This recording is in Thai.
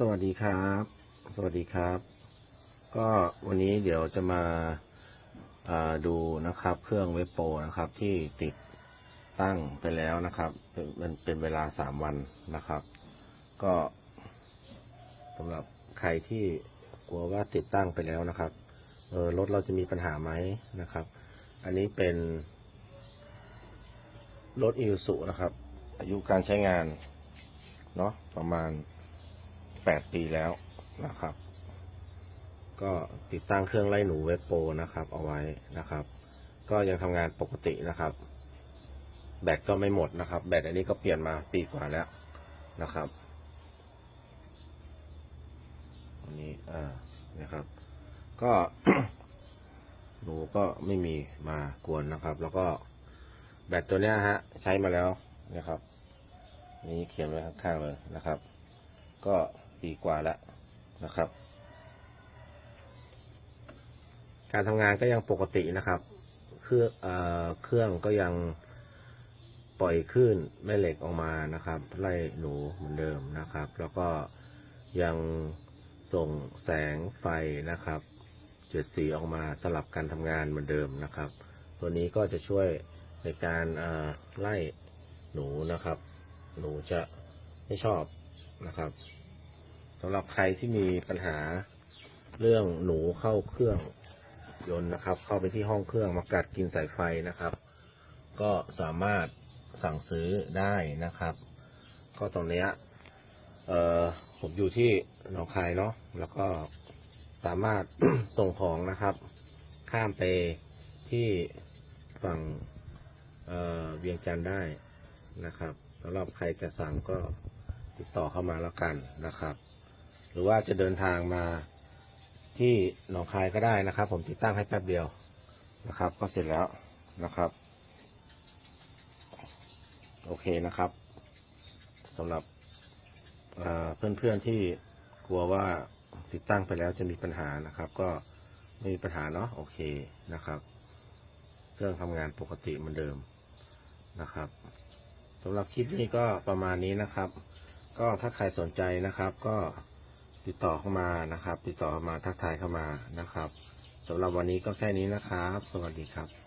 สวัสดีครับ สวัสดีครับ ก็วันนี้เดี๋ยวจะมาาดูนะครับเครื่องเว็บโปรนะครับที่ติดตั้งไปแล้วนะครับเป็นเป็นเป็นเวลาสามวันนะครับ ก็สำหรับใครที่กลัวว่าติดตั้งไปแล้วนะครับเออรถเราจะมีปัญหาไหมนะครับ อันนี้เป็นรถอิวสุนะครับ อายุการใช้งานเนาะประมาณ 8 ปีแล้วนะครับ ก็ติดตั้งเครื่องไล่หนูเว็บโปรนะครับ เอาไว้นะครับ ก็ยังทำงานปกตินะครับ แบตก็ไม่หมดนะครับ แบตอันนี้ก็เปลี่ยนมาปีกว่าแล้วนะครับอันนี้อ่านะครับ ก็หนูก็ไม่มีมากวนนะครับ แล้วก็แบตตัวเนี้ยฮะ ใช้มาแล้วนะครับ นี่เขียนไว้ข้างๆเลยนะครับ ก็ ปีกว่าแล้วนะครับ การทำงานก็ยังปกตินะครับ เครื่องเครื่องก็ยังปล่อยคลื่นแม่เหล็กออกมานะครับ ไล่หนูเหมือนเดิมนะครับ แล้วก็ยังส่งแสงไฟนะครับเจ็ดสีออกมาสลับการทำงานเหมือนเดิมนะครับ ตัวนี้ก็จะช่วยในการไล่หนูนะครับ หนูจะไม่ชอบนะครับ สำหรับใครที่มีปัญหาเรื่องหนูเข้าเครื่องยนต์นะครับ เข้าไปที่ห้องเครื่องมากัดกินสายไฟนะครับ ก็สามารถสั่งซื้อได้นะครับ ก็ตรงเนี้ยเออผมอยู่ที่หนองคายเนาะแล้วก็สามารถส่งของนะครับ ข้ามไปที่ฝั่งเเวียงจันทร์ได้นะครับสำหรับใครจะสั่งก็ติดต่อเข้ามาแล้วกันนะครับ หรือว่าจะเดินทางมาที่หนองคายก็ได้นะครับ ผมติดตั้งให้แป๊บเดียวนะครับ ก็เสร็จแล้วนะครับ โอเคนะครับสำหรับเอ่อเพื่อนๆที่กลัวว่าติดตั้งไปแล้วจะมีปัญหานะครับ ก็ไม่มีปัญหาเนาะโอเคนะครับ เครื่องทำงานปกติเหมือนเดิมนะครับสำหรับคลิปนี้ก็ประมาณนี้นะครับ ก็ถ้าใครสนใจนะครับก็ ติดต่อเข้ามานะครับ ติดต่อเข้ามาทักทายเข้ามานะครับสำหรับวันนี้ก็แค่นี้นะครับ สวัสดีครับ